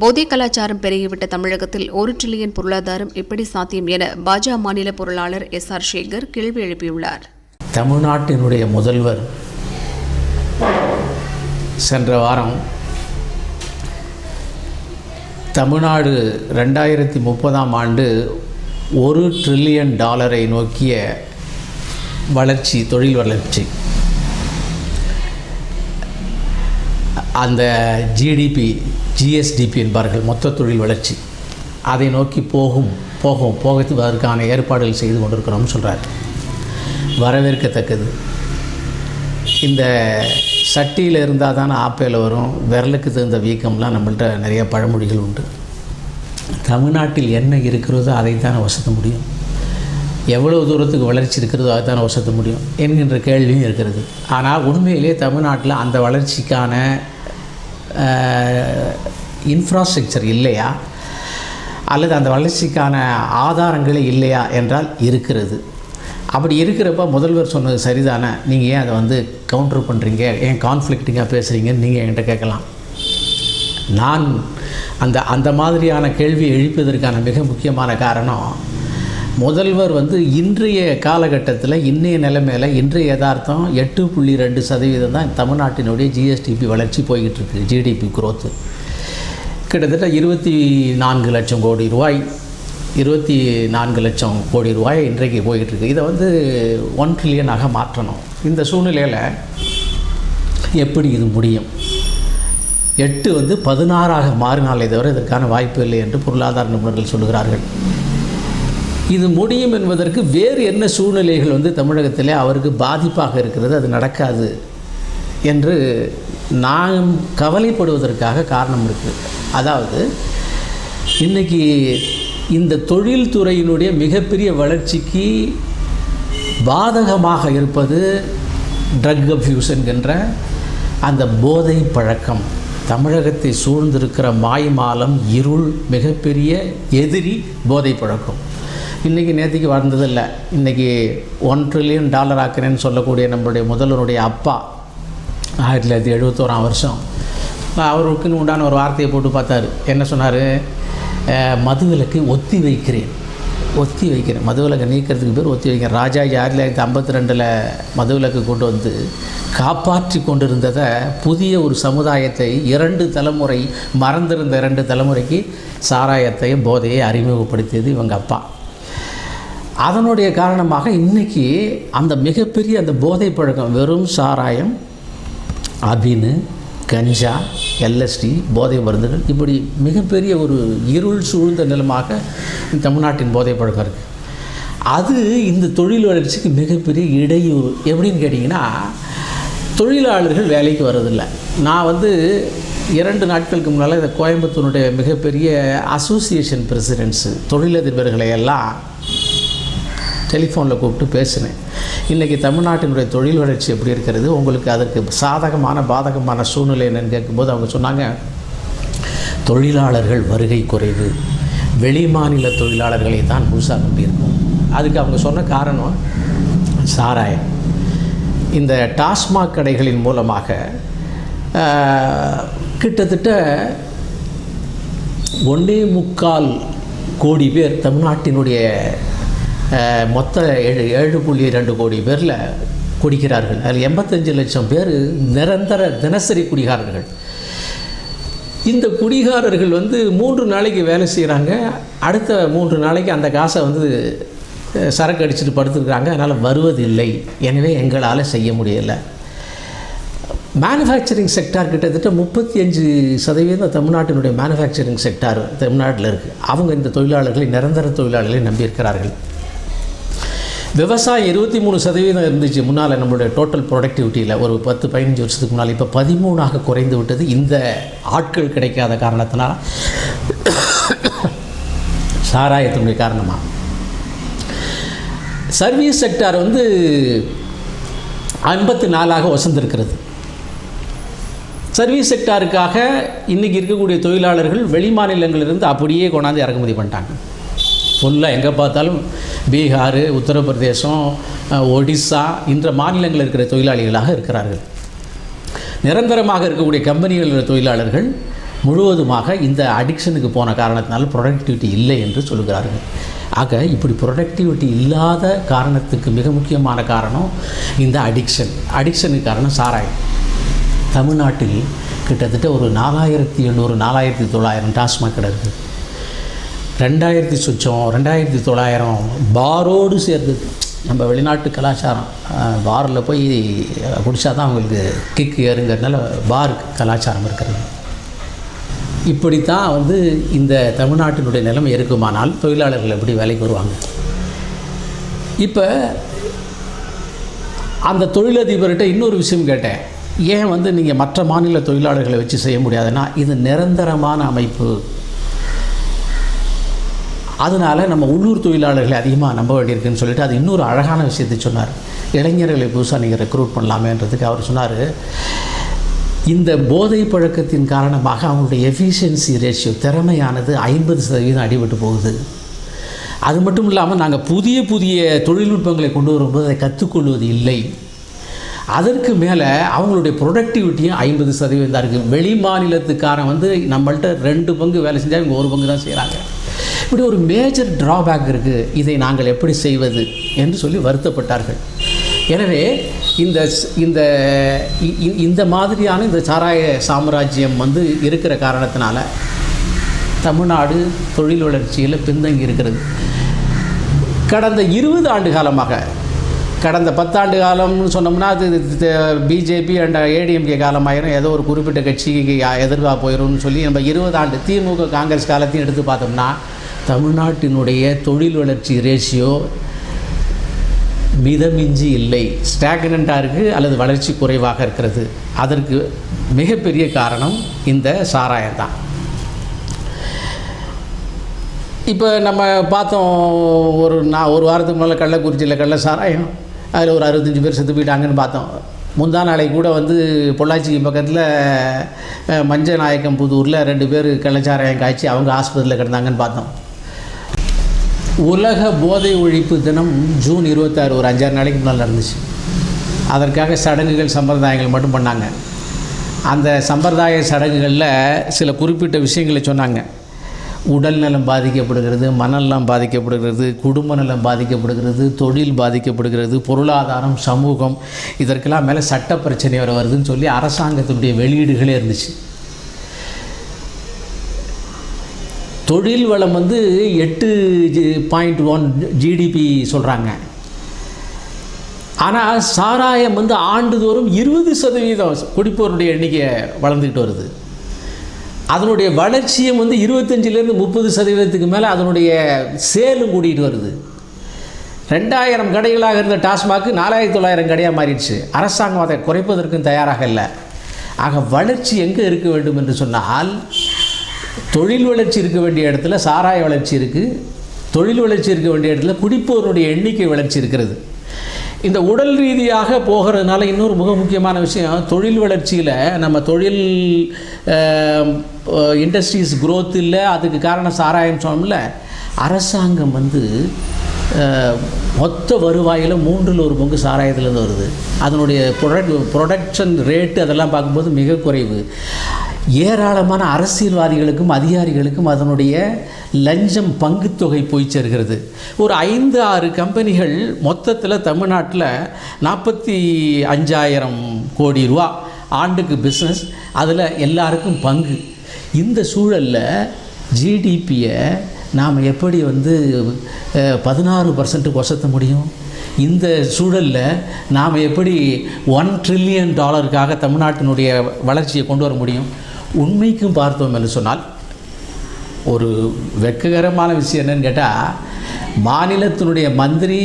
போதை கலாச்சாரம் பெருகிவிட்ட தமிழகத்தில் ஒரு டிரில்லியன் பொருளாதாரம் எப்படி சாத்தியம் என பாஜக மாநில பொருளாளர் எஸ் ஆர் சேகர் கேள்வி எழுப்பியுள்ளார். தமிழ்நாட்டினுடைய முதல்வர் சென்ற வாரம் தமிழ்நாடு ரெண்டாயிரத்தி முப்பதாம் ஆண்டு ஒரு ட்ரில்லியன் டாலரை நோக்கிய வளர்ச்சி தொழில் வளர்ச்சி. அந்த ஜிடிபி ஜிஎஸ்டிபி என்பார்கள் மொத்த தொழில் வளர்ச்சி. அதை நோக்கி போகும் போகும் போகத்துவதற்கான ஏற்பாடுகள் செய்து கொண்டிருக்கிறோம்னு சொல்கிறார் வரவேற்கத்தக்கது. இந்த சட்டியில் இருந்தால் தானே ஆப்பையில் வரும் விரலுக்கு தகுந்த வீக்கம்லாம் நம்மள்கிட்ட நிறைய பழமொழிகள் உண்டு. தமிழ்நாட்டில் என்ன இருக்கிறதோ அதை தானே வசத்த முடியும். எவ்வளோ தூரத்துக்கு வளர்ச்சி இருக்கிறதோ அதை தானே வசத்த முடியும் என்கின்ற கேள்வியும் இருக்கிறது. ஆனால் உண்மையிலே தமிழ்நாட்டில் அந்த வளர்ச்சிக்கான இன்ஃப்ராஸ்ட்ரக்சர் இல்லையா? அல்லது அந்த வளர்ச்சிக்கான ஆதாரங்களே இல்லையா என்றால் இருக்கிறது. அப்படி இருக்கிறப்ப முதல்வர் சொன்னது சரிதானே? நீங்கள் ஏன் அதை வந்து கவுண்டர் பண்ணுறீங்க ஏன் கான்ஃப்ளிக்டிங்காக பேசுகிறீங்கன்னு நீங்கள் என்கிட்ட கேட்கலாம். நான் அந்த அந்த மாதிரியான கேள்வி எழுப்பதற்கான மிக முக்கியமான காரணம் முதல்வர் வந்து இன்றைய காலகட்டத்தில் இன்றைய நிலைமையில் இன்றைய யதார்த்தம் எட்டு புள்ளி ரெண்டு சதவீதம் தான் தமிழ்நாட்டினுடைய ஜிஎஸ்டிபி வளர்ச்சி போய்கிட்டு இருக்கு ஜிடிபி குரோத்து கிட்டத்தட்ட இருபத்தி நான்கு லட்சம் கோடி ரூபாய் இருபத்தி நான்கு லட்சம் கோடி ரூபாய் இன்றைக்கு போய்கிட்டு இருக்கு. இதை வந்து ஒன் ட்ரில்லியனாக மாற்றணும். இந்த சூழ்நிலையில் எப்படி இது முடியும்? எட்டு வந்து பதினாறாக மாறினாலே தவிர இதற்கான வாய்ப்பு இல்லை என்று பொருளாதார நிபுணர்கள் சொல்லுகிறார்கள். இது முடியும் என்பதற்கு வேறு என்ன சூழ்நிலைகள் வந்து தமிழகத்திலே அவருக்கு பாதிப்பாக இருக்கிறது? அது நடக்காது என்று நாம் கவலைப்படுவதற்காக காரணம் இருக்குது அதாவது இன்றைக்கி இந்த தொழில்துறையினுடைய மிகப்பெரிய வளர்ச்சிக்கு பாதகமாக இருப்பது ட்ரக் அப்யூஸ் என்கின்ற அந்த போதை பழக்கம் தமிழகத்தை சூழ்ந்திருக்கிற மாய்மாலம் இருள் மிகப்பெரிய எதிரி போதை பழக்கம் இன்றைக்கி நேற்றுக்கு வளர்ந்ததில்லை இன்றைக்கி ஒன் ட்ரில்லியன் டாலர் ஆக்குறேன்னு சொல்லக்கூடிய நம்மளுடைய முதல்வருடைய அப்பா ஆயிரத்தி தொள்ளாயிரத்தி எழுபத்தோராம் வருஷம். அவருக்குன்னு உண்டான ஒரு வார்த்தையை போட்டு பார்த்தாரு. என்ன சொன்னார்? மதுவிலக்கு ஒத்தி வைக்கிறேன். ஒத்தி வைக்கிறேன். மதுவிலக்கை நீக்கிறதுக்கு பேர் ஒத்தி வைக்கிறேன். ராஜா ஆயிரத்தி தொள்ளாயிரத்தி ஐம்பத்தி ரெண்டில் மதுவிலக்கு கொண்டு வந்து காப்பாற்றி கொண்டிருந்ததை புதிய ஒரு சமுதாயத்தை இரண்டு தலைமுறை மறந்திருந்த இரண்டு தலைமுறைக்கு சாராயத்தையும் போதையை அறிமுகப்படுத்தியது இவங்க அப்பா. அதனுடைய காரணமாக இன்றைக்கி அந்த மிகப்பெரிய அந்த போதை பழக்கம் வெறும் சாராயம் அபினு கஞ்சா எல்எஸ்டி போதை மருந்துகள் இப்படி மிகப்பெரிய ஒரு இருள் சூழ்ந்த நிலமாக தமிழ்நாட்டின் போதை பழக்கம் இருக்குது அது இந்த தொழில் வளர்ச்சிக்கு மிகப்பெரிய இடையூறு. எப்படின்னு கேட்டிங்கன்னா தொழிலாளர்கள் வேலைக்கு வர்றதில்லை. நான் வந்து இரண்டு நாட்களுக்கு முன்னால் இந்த கோயம்புத்தூருடைய மிகப்பெரிய அசோசியேஷன் பிரசிடென்ட்ஸு தொழிலதிபர்களை எல்லாம் டெலிஃபோனில் கூப்பிட்டு பேசினேன். இன்றைக்கி தமிழ்நாட்டினுடைய தொழில் வளர்ச்சி எப்படி இருக்கிறது? உங்களுக்கு அதற்கு சாதகமான பாதகமான சூழ்நிலை என்னன்னு கேட்கும்போது அவங்க சொன்னாங்க தொழிலாளர்கள் வருகை குறைவு. வெளி மாநில தொழிலாளர்களை தான் முழுசாக நம்பியிருக்கோம் அதுக்கு அவங்க சொன்ன காரணம் சாராயம். இந்த டாஸ்மாக் கடைகளின் மூலமாக கிட்டத்தட்ட ஒன்றே முக்கால் கோடி பேர் தமிழ்நாட்டினுடைய மொத்த ஏழு ஏழு புள்ளி ரெண்டு கோடி பேரில் குடிக்கிறார்கள். அதில் எண்பத்தஞ்சு லட்சம் பேர் நிரந்தர தினசரி குடிகாரர்கள். இந்த குடிகாரர்கள் வந்து மூன்று நாளைக்கு வேலை செய்கிறாங்க அடுத்த மூன்று நாளைக்கு அந்த காசை வந்து சரக்கு அடிச்சுட்டு படுத்துருக்குறாங்க. அதனால் வருவதில்லை. எனவே எங்களால் செய்ய முடியலை. மேனுஃபேக்சரிங் செக்டார் கிட்டத்தட்ட முப்பத்தி அஞ்சு சதவீதம் தமிழ்நாட்டினுடைய மேனுஃபேக்சரிங் செக்டார் தமிழ்நாட்டில் இருக்குது அவங்க இந்த தொழிலாளர்களை நிரந்தர தொழிலாளர்களை நம்பியிருக்கிறார்கள். விவசாயம் இருபத்தி மூணு சதவீதம் இருந்துச்சு. முன்னால் நம்மளுடைய டோட்டல் ப்ரொடக்டிவிட்டியில் ஒரு பத்து பதினஞ்சு வருஷத்துக்கு முன்னால். இப்போ பதிமூணாக குறைந்து விட்டது. இந்த ஆட்கள் கிடைக்காத காரணத்தினால் சாராயத்தினுடைய காரணமாக சர்வீஸ் செக்டார் வந்து ஐம்பத்தி நாலாக வசந்திருக்கிறது. சர்வீஸ் செக்டாருக்காக இன்றைக்கி இருக்கக்கூடிய தொழிலாளர்கள் வெளி மாநிலங்களிலிருந்து அப்படியே கொண்டாந்து இறக்குமதி பண்ணிட்டாங்க. ஃபுல்லாக எங்கே பார்த்தாலும் பீகார் உத்தரப்பிரதேசம் ஒடிசா என்ற மாநிலங்களில் இருக்கிற தொழிலாளிகளாக இருக்கிறார்கள். நிரந்தரமாக இருக்கக்கூடிய கம்பெனிகளில் தொழிலாளர்கள் முழுவதுமாக இந்த அடிக்ஷனுக்கு போன காரணத்தினால் ப்ரொடக்டிவிட்டி இல்லை என்று சொல்கிறார்கள் ஆக இப்படி ப்ரொடக்டிவிட்டி இல்லாத காரணத்துக்கு மிக முக்கியமான காரணம் இந்த அடிக்ஷன் அடிக்ஷனுக்கு காரணம் சாராயம். தமிழ்நாட்டில் கிட்டத்தட்ட ஒரு நாலாயிரத்தி எண்ணூறு நாலாயிரத்தி தொள்ளாயிரம் டாஸ்மாக் கடை இருக்குது ரெண்டாயிரத்தி சுச்சம் ரெண்டாயிரத்தி தொள்ளாயிரம் பாரோடு சேர்ந்து நம்ம வெளிநாட்டு கலாச்சாரம் பாரில் போய் குடித்தா தான் அவங்களுக்கு கிக் ஏறுங்கிறதுனால பார் கலாச்சாரம் இருக்கிறது. இப்படித்தான் வந்து இந்த தமிழ்நாட்டினுடைய நிலைமை இருக்குமானால் தொழிலாளர்கள் எப்படி வேலைக்கு வருவாங்க? இப்போ அந்த தொழிலதிபர்கிட்ட இன்னொரு விஷயம் கேட்டேன். ஏன் வந்து நீங்கள் மற்ற மாநில தொழிலாளர்களை வச்சு செய்ய முடியாதுன்னா இது நிரந்தரமான அமைப்பு. அதனால் நம்ம உள்ளூர் தொழிலாளர்களை அதிகமாக நம்ப வேண்டியிருக்குன்னு சொல்லிட்டு அது இன்னொரு அழகான விஷயத்தை சொன்னார். இளைஞர்களை புதுசாக நீங்கள் ரெக்ரூட் பண்ணலாமேன்றதுக்கு அவர் சொன்னார். இந்த போதை பழக்கத்தின் காரணமாக அவங்களுடைய எஃபிஷியன்சி ரேஷியோ திறமையானது ஐம்பது சதவீதம் அடிபட்டு போகுது. அது மட்டும் இல்லாமல் நாங்கள் புதிய புதிய தொழில்நுட்பங்களை கொண்டு வரும்போது அதை கற்றுக்கொள்வது இல்லை. அதற்கு மேலே அவங்களுடைய ப்ரொடக்டிவிட்டியும் ஐம்பது சதவீதம் தான் இருக்குது வெளி மாநிலத்துக்காரன் வந்து நம்மள்கிட்ட ரெண்டு பங்கு வேலை செஞ்சால் இவங்க ஒரு பங்கு தான் செய்கிறாங்க இப்படி ஒரு மேஜர் ட்ராபேக் இருக்குது இதை நாங்கள் எப்படி செய்வது என்று சொல்லி வருத்தப்பட்டார்கள். எனவே இந்த ஸ்- இந்த இ- இந்த மாதிரியான இந்த சாராய சாம்ராஜ்யம் வந்து இருக்கிற காரணத்தினால தமிழ்நாடு தொழில் வளர்ச்சியில் பின்தங்கி இருக்கிறது. கடந்த இருபது ஆண்டு காலமாக கடந்த பத்தாண்டு காலம்னு சொன்னோம்னா அது பிஜேபி அண்ட் ஏடிஎம்கே காலமாயிரும். ஏதோ ஒரு குறிப்பிட்ட கட்சிக்கு எதிர்வாக போயிடும்னு சொல்லி நம்ம இருபது ஆண்டு திமுக காங்கிரஸ் காலத்தையும் எடுத்து பார்த்தோம்னா தமிழ்நாட்டினுடைய தொழில் வளர்ச்சி ரேஷியோ மிதமிஞ்சி இல்லை. ஸ்டாக்னண்ட்டாக இருக்குது அல்லது வளர்ச்சி குறைவாக இருக்கிறது. அதற்கு மிகப்பெரிய காரணம் இந்த சாராயம் தான். இப்போ நம்ம பார்த்தோம் ஒரு நான் ஒரு வாரத்துக்கு முன்னால் கள்ளக்குறிச்சியில் கள்ள சாராயம் அதில் ஒரு அறுபத்தஞ்சி பேர் செத்து போயிட்டாங்கன்னு பார்த்தோம். முந்தா நாளை கூட வந்து பொள்ளாச்சி பக்கத்தில் மஞ்சநாயக்கம் மஞ்ச நாயக்கம் புதூரில் ரெண்டு பேர் கள்ளச்சாராயம் காய்ச்சி அவங்க ஆஸ்பத்திரியில் கிடந்தாங்கன்னு பார்த்தோம். உலக போதை ஒழிப்பு தினம் ஜூன் இருபத்தாறு ஒரு அஞ்சாறு நாளைக்கு முன்னால் நடந்துச்சு. அதற்காக சடங்குகள் சம்பிரதாயங்கள் மட்டும் பண்ணாங்க. அந்த சம்பிரதாய சடங்குகளில் சில குறிப்பிட்ட விஷயங்களை சொன்னாங்க. உடல் நலம் பாதிக்கப்படுகிறது மனநலம் பாதிக்கப்படுகிறது குடும்ப நலம் பாதிக்கப்படுகிறது தொழில் பாதிக்கப்படுகிறது பொருளாதாரம் சமூகம் இதற்கெல்லாம் மேலே சட்ட பிரச்சனை வர வருதுன்னு சொல்லி அரசாங்கத்தினுடைய வெளியீடுகளே இருந்துச்சு. தொழில் வளம் வந்து எட்டு பாயிண்ட் ஒன் ஜிடிபி சொல்கிறாங்க ஆனால் சாராயம் வந்து ஆண்டுதோறும் இருபது சதவீதம் குடிப்போருடைய எண்ணிக்கை வளர்ந்துக்கிட்டு வருது. அதனுடைய வளர்ச்சியும் வந்து இருபத்தஞ்சிலேருந்து முப்பது சதவீதத்துக்கு மேலே அதனுடைய சேலும் கூட்டிகிட்டு வருது. ரெண்டாயிரம் கடைகளாக இருந்த டாஸ்மாக் நாலாயிரத்தி தொள்ளாயிரம் கடையாக மாறிடுச்சு. அரசாங்கம் அதை குறைப்பதற்கும் தயாராக இல்லை. ஆக வளர்ச்சி எங்கே இருக்க வேண்டும் என்று சொன்னால் தொழில் வளர்ச்சி இருக்க வேண்டிய இடத்துல சாராய வளர்ச்சி இருக்குது தொழில் வளர்ச்சி இருக்க வேண்டிய இடத்துல குடிப்போருடைய எண்ணிக்கை வளர்ச்சி இருக்கிறது. இந்த உடல் ரீதியாக போகிறதுனால இன்னொரு மிக முக்கியமான விஷயம் தொழில் வளர்ச்சியில் நம்ம தொழில் இண்டஸ்ட்ரீஸ் க்ரோத் இல்லை அதுக்கு காரணம் சாராயம் சொன்னோம்ல அரசாங்கம் வந்து மொத்த வருவாயில் மூன்றில் ஒரு பங்கு சாராயத்துலேருந்து வருது. அதனுடைய ப்ரொடக்ட் ப்ரொடக்ஷன் ரேட்டு அதெல்லாம் பார்க்கும்போது மிக குறைவு. ஏராளமான அரசியல்வாதிகளுக்கும் அதிகாரிகளுக்கும் அதனுடைய லஞ்சம் பங்குத்தொகை போய் சேர்கிறது. ஒரு ஐந்து ஆறு கம்பெனிகள் மொத்தத்தில் தமிழ்நாட்டில் நாற்பத்தி அஞ்சாயிரம் கோடி ரூபா ஆண்டுக்கு பிஸ்னஸ் அதில் எல்லாருக்கும் பங்கு. இந்த சூழலில் ஜிடிபியை நாம் எப்படி வந்து பதினாறு பர்சன்ட்டுக்கு ஒசத்த முடியும்? இந்த சூழலில் நாம் எப்படி ஒன் ட்ரில்லியன் டாலருக்காக தமிழ்நாட்டினுடைய வளர்ச்சியை கொண்டு வர முடியும்? உண்மைக்கும் பார்த்தோம் என்று சொன்னால் ஒரு வெட்ககரமான விஷயம் என்னன்னு கேட்டால் மாநிலத்தினுடைய மந்திரி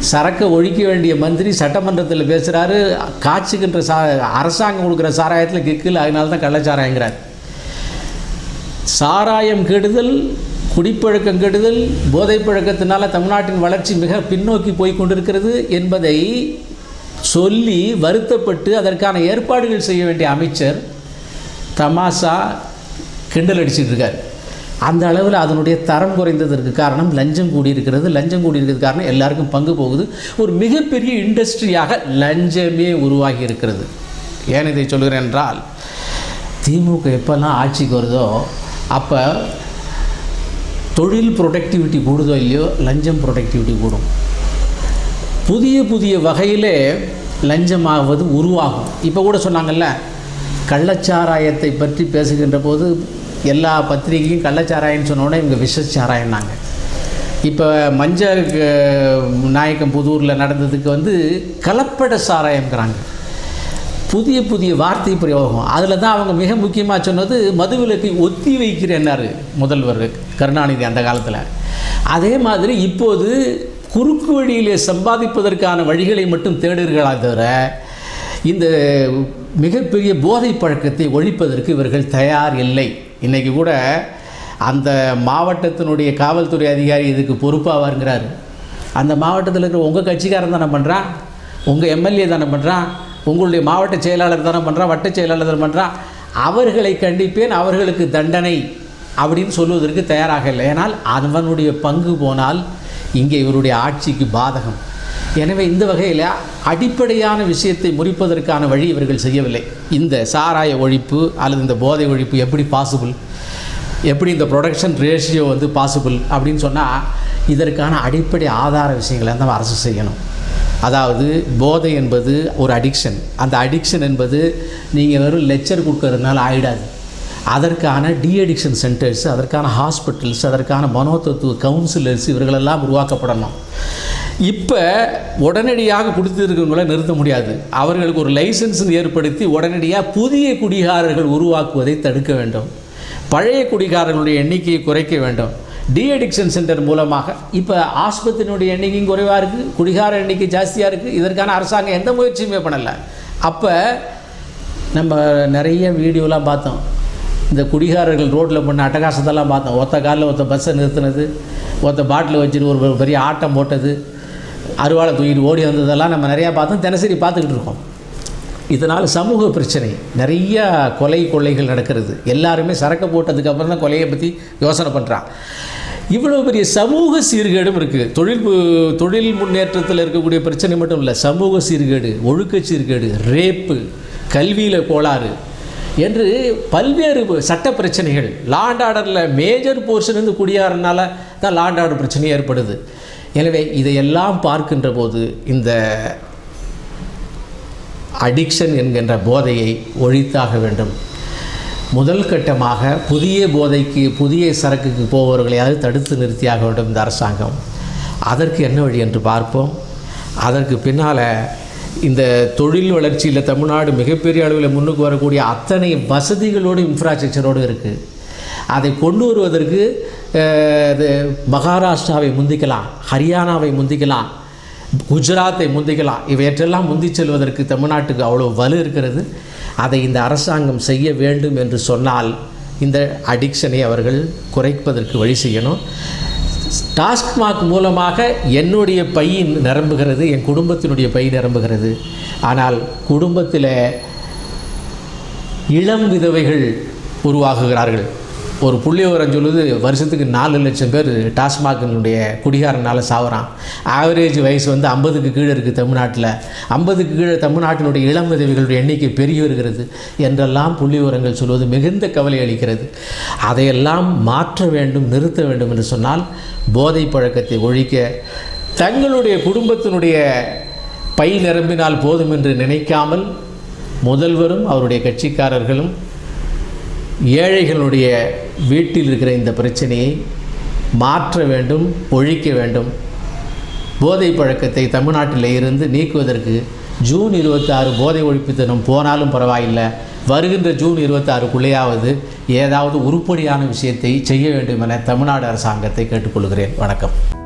சரக்கை ஒழிக்க வேண்டிய மந்திரி சட்டமன்றத்தில் பேசுகிறாரு காய்ச்சுக்கின்ற சா அரசாங்கம் கொடுக்குற சாராயத்தில் கிக்கில் அதனால தான் கள்ளச்சாராயங்கிறார். சாராயம் கெடுதல் குடிப்பழக்கம் கெடுதல் போதைப்பழக்கத்தினால் தமிழ்நாட்டின் வளர்ச்சி மிக பின்னோக்கி போய் கொண்டிருக்கிறது என்பதை சொல்லி வருத்தப்பட்டு அதற்கான ஏற்பாடுகள் செய்ய வேண்டிய அமைச்சர் தமாஷா கிண்டல் அடிச்சிட்டு இருக்கார். அந்த அளவில் அதனுடைய தரம் குறைந்ததற்கு காரணம் லஞ்சம் கூடியிருக்கிறது. லஞ்சம் கூடியிருக்கிறது காரணம் எல்லாருக்கும் பங்கு போகுது. ஒரு மிகப்பெரிய இண்டஸ்ட்ரியாக லஞ்சமே உருவாகி இருக்கிறது ஏன் இதை சொல்கிறேன் என்றால் திமுக எப்போல்லாம் ஆட்சிக்கு வருதோ அப்போ தொழில் ப்ரொடக்டிவிட்டி கூடுதோ இல்லையோ லஞ்சம் ப்ரொடக்டிவிட்டி கூடும். புதிய புதிய வகையிலே லஞ்சமாவது உருவாகும். இப்போ கூட சொன்னாங்கல்ல கள்ளச்சாராயத்தை பற்றி பேசுகின்ற போது எல்லா பத்திரிகையும் கள்ளச்சாராயம்னு சொன்னோடனே இவங்க விஷச்சாராயம்னாங்க. இப்போ மஞ்சள் நாயக்கம் புதூரில் நடந்ததுக்கு வந்து கலப்பட சாராயம்ங்கிறாங்க. புதிய புதிய வார்த்தை பிரயோகம். அதில் தான் அவங்க மிக முக்கியமாக சொன்னது மதுவிலக்கை ஒத்தி வைக்கிறேன்னாரு முதல்வர் கருணாநிதி அந்த காலத்தில். அதே மாதிரி இப்போது குறுக்கு வழியிலே சம்பாதிப்பதற்கான வழிகளை மட்டும் தேடுகிறார்களா தவிர இந்த மிகப்பெரிய போதை பழக்கத்தை ஒழிப்பதற்கு இவர்கள் தயார் இல்லை. இன்றைக்கி கூட அந்த மாவட்டத்தினுடைய காவல்துறை அதிகாரி இதுக்கு பொறுப்பாவாருங்கிறாரு. அந்த மாவட்டத்தில் இருக்கிற உங்கள் கட்சிக்காரன் தானே பண்ணுறான் உங்கள் எம்எல்ஏ தானே பண்ணுறான் உங்களுடைய மாவட்ட செயலாளர் தானே பண்ணுறான் வட்ட செயலாளர் தானே பண்ணுறான் அவர்களை கண்டிப்பேன் அவர்களுக்கு தண்டனை அப்படின்னு சொல்வதற்கு தயாராக இல்லை. ஏனால் அவனுடைய பங்கு போனால் இங்கே இவருடைய ஆட்சிக்கு பாதகம். எனவே இந்த வகையில் அடிப்படையான விஷயத்தை முறிப்பதற்கான வழி இவர்கள் செய்யவில்லை. இந்த சாராய ஒழிப்பு அல்லது இந்த போதை ஒழிப்பு எப்படி பாசிபிள் எப்படி இந்த ப்ரொடக்ஷன் ரேஷியோ வந்து பாசிபிள் அப்படின்னு சொன்னால் இதற்கான அடிப்படை ஆதார விஷயங்களை தான் அரசு செய்யணும். அதாவது போதை என்பது ஒரு அடிக்ஷன் அந்த அடிக்ஷன் என்பது நீங்கள் வெறும் லெக்சர் கொடுக்கறதுனால ஆயிடாது. அதற்கான டிஅடிக்ஷன் சென்டர்ஸ் அதற்கான ஹாஸ்பிட்டல்ஸ் அதற்கான மனோதத்துவ கவுன்சிலர்ஸ் இவர்களெல்லாம் உருவாக்கப்படணும். இப்போ உடனடியாக கொடுத்துருக்கவங்கள நிறுத்த முடியாது. அவர்களுக்கு ஒரு லைசன்ஸ் ஏற்படுத்தி உடனடியாக புதிய குடிகாரர்கள் உருவாக்குவதை தடுக்க வேண்டும். பழைய குடிகாரர்களுடைய எண்ணிக்கையை குறைக்க வேண்டும். டிஅடிக்ஷன் சென்டர் மூலமாக. இப்போ ஆஸ்பத்திரியினுடைய எண்ணிக்கையும் குறைவாக இருக்குது குடிகார எண்ணிக்கை ஜாஸ்தியாக இருக்குது இதற்கான அரசாங்கம் எந்த முயற்சியுமே பண்ணலை. அப்போ நம்ம நிறைய வீடியோலாம் பார்த்தோம். இந்த குடிகாரர்கள் ரோட்டில் பண்ண அட்டகாசத்தெல்லாம் பார்த்தோம். ஒத்த காலில் ஒருத்த பஸ்ஸை நிறுத்தினது ஒருத்த பாட்டில் வச்சுட்டு ஒரு பெரிய ஆட்டம் போட்டது. அருவாளை தூக்கிட்டு ஓடி வந்ததெல்லாம் நம்ம நிறையா பார்த்தோம் தினசரி பார்த்துக்கிட்டு இருக்கோம். இதனால் சமூக பிரச்சனை நிறைய கொலை கொள்ளைகள் நடக்கிறது. எல்லாருமே சரக்கு போட்டதுக்கப்புறம் தான் கொலையை பற்றி யோசனை பண்ணுறான் இவ்வளோ பெரிய சமூக சீர்கேடும் இருக்குது தொழில் தொழில் முன்னேற்றத்தில் இருக்கக்கூடிய பிரச்சனை மட்டும் இல்லை சமூக சீர்கேடு ஒழுக்க சீர்கேடு ரேப்பு கல்வியில் கோளாறு என்று பல்வேறு சட்ட பிரச்சனைகள். லாண்ட் ஆர்டரில் மேஜர் போர்ஷன் வந்து குடியாறனால தான் லாண்ட் ஆர்டர் பிரச்சனை ஏற்படுது. எனவே இதையெல்லாம் பார்க்கின்ற போது இந்த அடிக்ஷன் என்கின்ற போதையை ஒழித்தாக வேண்டும். முதல் கட்டமாக புதிய போதைக்கு புதிய சரக்குக்கு போபவர்களையாவது தடுத்து நிறுத்தியாக வேண்டும் இந்த அரசாங்கம். அதற்கு என்ன வழி என்று பார்ப்போம். அதற்கு பின்னால் இந்த தொழில் வளர்ச்சியில் தமிழ்நாடு மிகப்பெரிய அளவில் முன்னுக்கு வரக்கூடிய அத்தனை வசதிகளோடு இன்ஃப்ராஸ்ட்ரக்சரோடு இருக்குது அதை கொண்டு வருவதற்கு இது மகாராஷ்டிராவை முந்திக்கலாம் ஹரியானாவை முந்திக்கலாம் குஜராத்தை முந்திக்கலாம் இவற்றெல்லாம் முந்தி செல்வதற்கு தமிழ்நாட்டுக்கு அவ்வளோ வலு இருக்கிறது அதை இந்த அரசாங்கம் செய்ய வேண்டும் என்று சொன்னால் இந்த அடிக்ஷனை அவர்கள் குறைப்பதற்கு வழி செய்யணும் டாஸ்மாக் மூலமாக என்னுடைய பை நிரம்புகிறது என் குடும்பத்தினுடைய பை நிரம்புகிறது ஆனால் குடும்பத்தில் இளம் விதவைகள் உருவாகுகிறார்கள் ஒரு புள்ளி விவரம் சொல்லுது வருஷத்துக்கு நாலு லட்சம் பேர் டாஸ்மாகினுடைய குடிகாரனால் சாவறான். ஆவரேஜ் வயசு வந்து ஐம்பதுக்கு கீழே இருக்குது தமிழ்நாட்டில். ஐம்பதுக்கு கீழே தமிழ்நாட்டினுடைய இளம் விதவிகளுடைய எண்ணிக்கை பெருகி வருகிறது என்றெல்லாம் புள்ளி விவரங்கள் சொல்வது மிகுந்த கவலை அளிக்கிறது. அதையெல்லாம் மாற்ற வேண்டும் நிறுத்த வேண்டும் என்று சொன்னால் போதை பழக்கத்தை ஒழிக்க தங்களுடைய குடும்பத்தினுடைய பை நிரம்பினால் போதும் என்று நினைக்காமல் முதல்வரும் அவருடைய கட்சிக்காரர்களும் ஏழைகளுடைய வீட்டில் இருக்கிற இந்த பிரச்சனையை மாற்ற வேண்டும் ஒழிக்க வேண்டும். போதை பழக்கத்தை தமிழ்நாட்டில் இருந்து நீக்குவதற்கு ஜூன் இருபத்தாறு போதை ஒழிப்பு தினம் போனாலும் பரவாயில்லை. வருகின்ற ஜூன் இருபத்தாறுக்குள்ளேயாவது ஏதாவது உருப்படியான விஷயத்தை செய்ய வேண்டும் என தமிழ்நாடு அரசாங்கத்தை கேட்டுக்கொள்கிறேன். வணக்கம்.